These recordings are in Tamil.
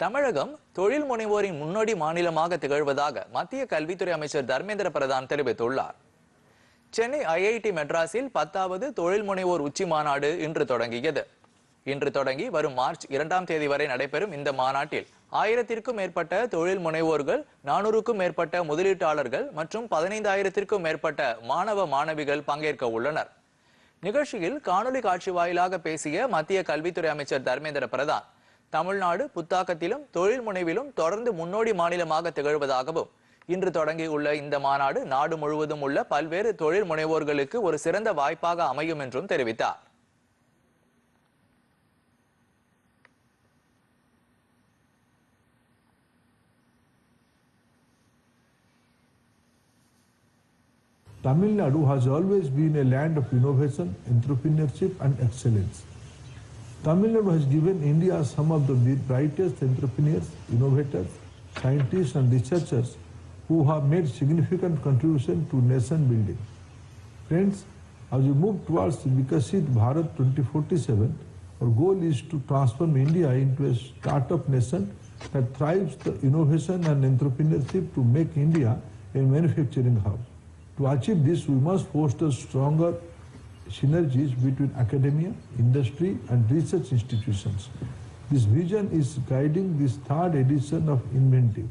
தமிழகம் தொழில் முனைவோரின் முன்னோடி மாநிலமாக திகழ்வதாக மத்திய கல்வித்துறை அமைச்சர் தர்மேந்திர பிரதான் தெரிவித்துள்ளார். சென்னை ஐஐடி மெட்ராஸில் பத்தாவது தொழில் முனைவோர் உச்சி மாநாடு இன்று தொடங்கியது. இன்று தொடங்கி வரும் மார்ச் இரண்டாம் தேதி வரை நடைபெறும் இந்த மாநாட்டில் ஆயிரத்திற்கும் மேற்பட்ட தொழில் முனைவோர்கள் நானூறுக்கும் மேற்பட்ட முதலீட்டாளர்கள் மற்றும் பதினைந்தாயிரத்திற்கும் மேற்பட்ட மாணவ மாணவிகள் பங்கேற்க உள்ளனர். நிகழ்ச்சியில் காணொலி காட்சி வாயிலாக பேசிய மத்திய கல்வித்துறை அமைச்சர் தர்மேந்திர பிரதான் தமிழ்நாடு புத்தாக்கத்திலும் தொழில் முனைவிலும் தொடர்ந்து முன்னோடி மாநிலமாக திகழ்வதாகவும் இன்று தொடங்கியுள்ள இந்த மாநாடு நாடு முழுவதும் உள்ள பல்வேறு தொழில் முனைவோர்களுக்கு ஒரு சிறந்த வாய்ப்பாக அமையும் என்றும் தெரிவித்தார் Tamil Nadu has always been a land of innovation, entrepreneurship, and excellence. Tamil Nadu has given India some of the brightest entrepreneurs, innovators, scientists, and researchers who have made significant contribution to nation building. Friends, as we move towards Vikasit Bharat 2047, our goal is to transform India into a startup nation that thrives the innovation and entrepreneurship to make India a manufacturing hub. To achieve this, we must foster stronger synergies between academia, industry, and research institutions. This vision is guiding this third edition of Inventive.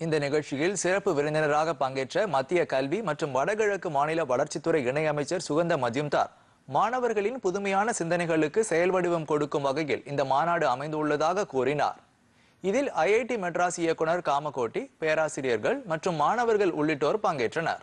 இந்த நிகழ்ச்சியில் சிறப்பு விருந்தினராக பங்கேற்ற மத்திய கல்வி மற்றும் வடகிழக்கு மாநில வளர்ச்சித்துறை இணையமைச்சர் சுகந்த மஜும்தார் மாணவர்களின் புதுமையான சிந்தனைகளுக்கு செயல் வடிவம் கொடுக்கும் வகையில் இந்த மாநாடு அமைந்துள்ளதாக கூறினார் இதில் ஐஐடி மெட்ராஸ் இயக்குனர் காமகோட்டி பேராசிரியர்கள் மற்றும் மாணவர்கள் உள்ளிட்டோர் பங்கேற்றனர்